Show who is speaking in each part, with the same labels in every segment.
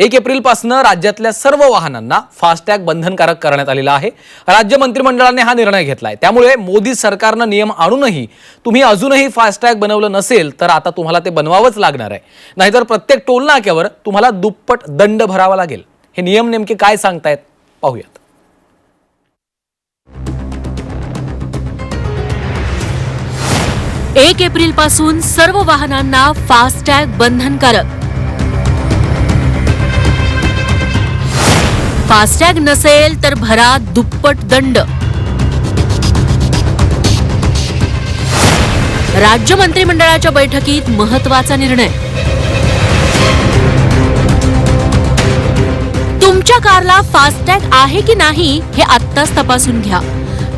Speaker 1: एक एप्रिलपासून राज्यातल्या सर्व वाहनांना फास्टॅग बंधनकारक करण्यात आलेला आहे. राज्य मंत्रिमंडळाने हा निर्णय घेतला आहे त्यामुळे मोदी सरकारनं नियम आणूनही तुम्ही अजूनही फास्टॅग बनवलं नसेल तर आता तुम्हाला ते बनवावंच लागणार आहे. नाहीतर प्रत्येक टोलनाक्यावर तुम्हाला दुप्पट दंड भरावा लागेल. हे नियम नेमके काय सांगतायत? पाहूयात.
Speaker 2: एक एप्रिलपासून सर्व वाहनांना फास्टॅग बंधनकारक फास्टॅग नसेल तर भरा दुप्पट दंड. राज्य मंत्रिमंडळाच्या बैठकीत महत्त्वाचा निर्णय. तुमच्या कारला फास्टॅग आहे की नाही हे आत्ताच तपासून घ्या.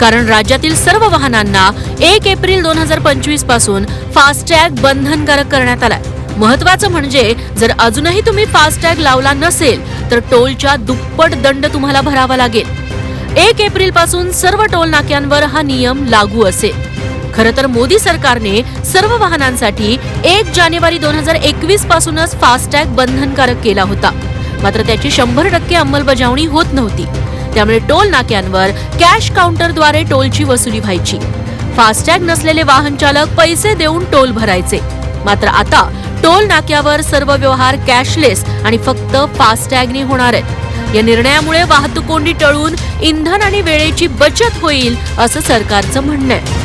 Speaker 2: कारण राज्यातील सर्व वाहनांना एक एप्रिल दोन हजार पंचवीसपासून फास्टॅग बंधनकारक करण्यात आलाय. महत्वाचं म्हणजे जर अजूनही तुम्ही फास्टॅग लावला नसेल तर टोलच्या दुप्पट दंड तुम्हाला भरावा लागेल. एक एप्रिलपासून सर्व टोल नाक्यांवर हा नियम लागू असेल. खरं तर मोदी सरकारने सर्व वाहनांसाठी एक जानेवारी दोन हजार एकवीस पासूनच फास्टॅग बंधनकारक केला होता. मात्र त्याची शंभर टक्के अंमलबजावणी होत नव्हती. त्यामुळे टोल नाक्यांवर कॅश काउंटरद्वारे टोलची वसुली व्हायची. फास्टॅग नसलेले वाहन चालक पैसे देऊन टोल भरायचे. मात्र आता टोल नाक्यावर सर्व व्यवहार कॅशलेस आणि फक्त फास्टॅगने होणार आहेत. या निर्णयामुळे वाहतूक कोंडी टळून इंधन आणि वेळेची बचत होईल असं सरकारचं म्हणणं आहे.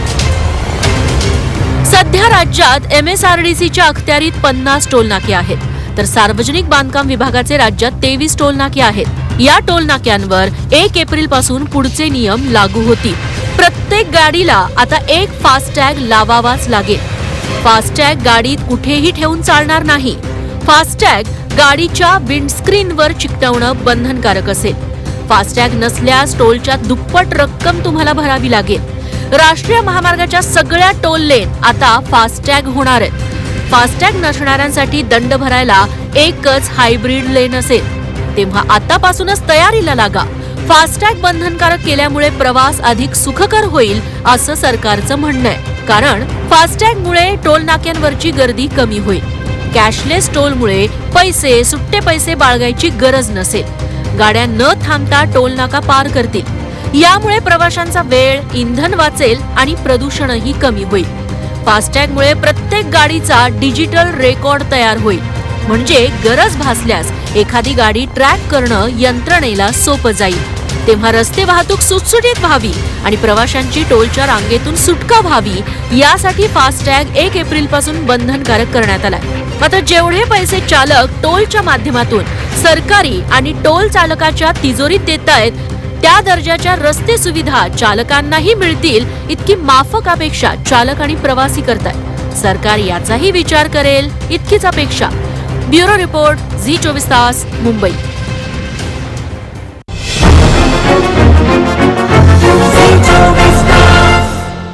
Speaker 2: सध्या राज्यात एम एस आर डी सीच्या अखत्यारीत पन्नास टोल नाके आहेत. तर सार्वजनिक बांधकाम विभागाचे राज्यात तेवीस टोल नाके आहेत. या टोल नाक्यांवर एक एप्रिलपासून पुढचे नियम लागू होतील. प्रत्येक गाडीला आता एक फास्टॅग लावावाच लागेल. फास्टॅग गाडीत कुठेही ठेवून चालणार नाही. फास्टॅग गाडीच्या विंडस्क्रीनवर चिकटवणं बंधनकारक असेल. फास्टॅग नसल्यास टोलच्या दुप्पट रक्कम तुम्हाला भरावी लागेल. राष्ट्रीय महामार्गाच्या सगळ्या टोल लेन आता फास्टॅग होणार आहेत. फास्टॅग नसणाऱ्यांसाठी दंड भरायला एकच हायब्रिड लेन असेल. तेव्हा आतापासूनच तयारीला लागा. फास्टॅग बंधनकारक केल्यामुळे प्रवास अधिक सुखकर होईल असं सरकारचं म्हणणं आहे. कारण फास्टॅगमुळे टोल नाक्यांवरची गर्दी कमी होईल. कॅशलेस टोलमुळे पैसे सुट्टे पैसे बाळगायची गरज नसेल. गाड्या न थांबता टोल नाका पार करतील. यामुळे प्रवाशांचा वेळ इंधन वाचेल आणि प्रदूषणही कमी होईल. फास्टॅगमुळे प्रत्येक गाडीचा डिजिटल रेकॉर्ड तयार होईल. म्हणजे गरज भासल्यास एखादी गाडी ट्रॅक करणं यंत्रणेला सोपं जाईल. तेव्हा रस्ते वाहतूक सुटसुटीत व्हावी आणि प्रवाशांची टोलच्या रांगेतून सुटका व्हावी यासाठी फास्टॅग एक एप्रिलपासून बंधनकारक करण्यात आलाय. मात्र जेवढे पैसे चालक टोलच्या माध्यमातून सरकारी आणि टोल चालकाच्या तिजोरीत देत आहेत त्या दर्जाच्या रस्ते सुविधा चालकांनाही मिळतील इतकी माफक अपेक्षा चालक आणि प्रवासी करतात सरकार याचाही विचार करेल इतकीच अपेक्षा. ब्युरो रिपोर्ट झी चोवीस तास मुंबई